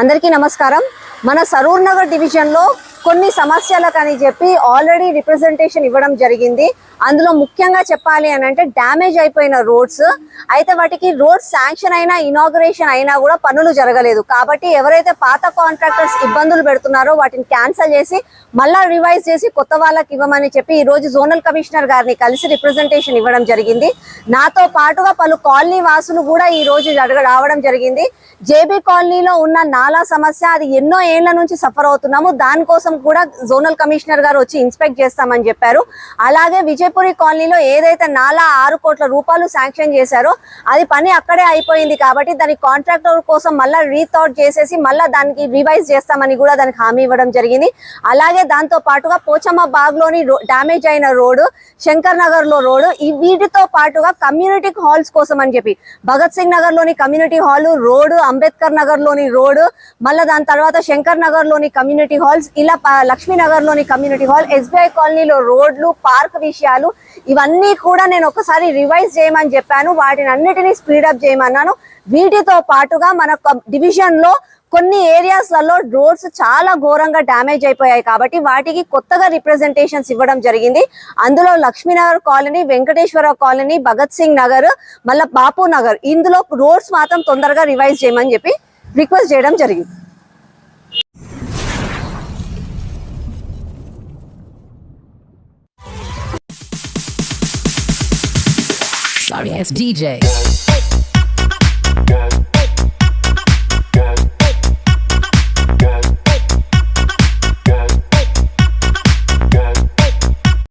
అందరికీ నమస్కారం. మన సరూర్ నగర్ డివిజన్లో కొన్ని సమస్యలకని చెప్పి ఆల్రెడీ రిప్రజెంటేషన్ ఇవ్వడం జరిగింది. అందులో ముఖ్యంగా చెప్పాలి అని అంటే డ్యామేజ్ అయిపోయిన రోడ్స్ అయితే వాటికి రోడ్ శాంక్షన్ అయినా ఇనాగ్రేషన్ అయినా కూడా పనులు జరగలేదు. కాబట్టి ఎవరైతే పాత కాంట్రాక్టర్స్ ఇబ్బందులు పెడుతున్నారో వాటిని క్యాన్సిల్ చేసి మళ్ళా రివైజ్ చేసి కొత్త వాళ్ళకి ఇవ్వమని చెప్పి ఈ రోజు జోనల్ కమిషనర్ గారిని కలిసి రిప్రజెంటేషన్ ఇవ్వడం జరిగింది. నాతో పాటుగా పలు కాలనీ వాసులు కూడా ఈ రోజు రావడం జరిగింది. జేబీ కాలనీలో ఉన్న నాలా సమస్య అది ఎన్నో ఏళ్ళ నుంచి సఫర్ అవుతున్నాము. దానికోసం కూడా జోనల్ కమిషనర్ గారు వచ్చి ఇన్స్పెక్ట్ చేస్తామని చెప్పారు. అలాగే విజయపురి కాలనీలో ఏదైతే నాలా ఆరు కోట్ల రూపాయలు శాంక్షన్ చేశారో అది పని అక్కడే అయిపోయింది కాబట్టి దాని కాంట్రాక్టర్ కోసం మళ్ళీ రీథాట్ చేసేసి మళ్ళీ దానికి రివైజ్ చేస్తామని కూడా దానికి హామీ ఇవ్వడం జరిగింది. అలాగే దాంతో పాటుగా పోచమ్మ బాగ్లోని డ్యామేజ్ అయిన రోడ్డు శంకర్ నగర్లో రోడ్డు ఈ వీటితో పాటుగా కమ్యూనిటీ హాల్స్ కోసం అని చెప్పి భగత్ సింగ్ నగర్లోని కమ్యూనిటీ హాల్ రోడ్డు అంబేద్కర్ నగర్లోని రోడ్డు మళ్ళీ దాని తర్వాత శంకర్ నగర్లోని కమ్యూనిటీ హాల్స్ ఇలా లక్ష్మీనగర్లోని లోని కమ్యూనిటీ హాల్ ఎస్బీఐ కాలనీలో రోడ్లు పార్క్ విషయాలు ఇవన్నీ కూడా నేను ఒకసారి రివైజ్ చేయమని చెప్పాను. వాటిని అన్నిటినీ స్పీడప్ చేయమన్నాను. వీటితో పాటుగా మన డివిజన్లో కొన్ని ఏరియాస్లలో రోడ్స్ చాలా ఘోరంగా డ్యామేజ్ అయిపోయాయి కాబట్టి వాటికి కొత్తగా రిప్రజెంటేషన్స్ ఇవ్వడం జరిగింది. అందులో లక్ష్మీనగర్ కాలనీ వెంకటేశ్వర కాలనీ భగత్ సింగ్ నగర్ మళ్ళీ బాపు నగర్. ఇందులో రోడ్స్ మాత్రం తొందరగా రివైజ్ చేయమని చెప్పి రిక్వెస్ట్ చేయడం జరిగింది. Sorry ass DJ.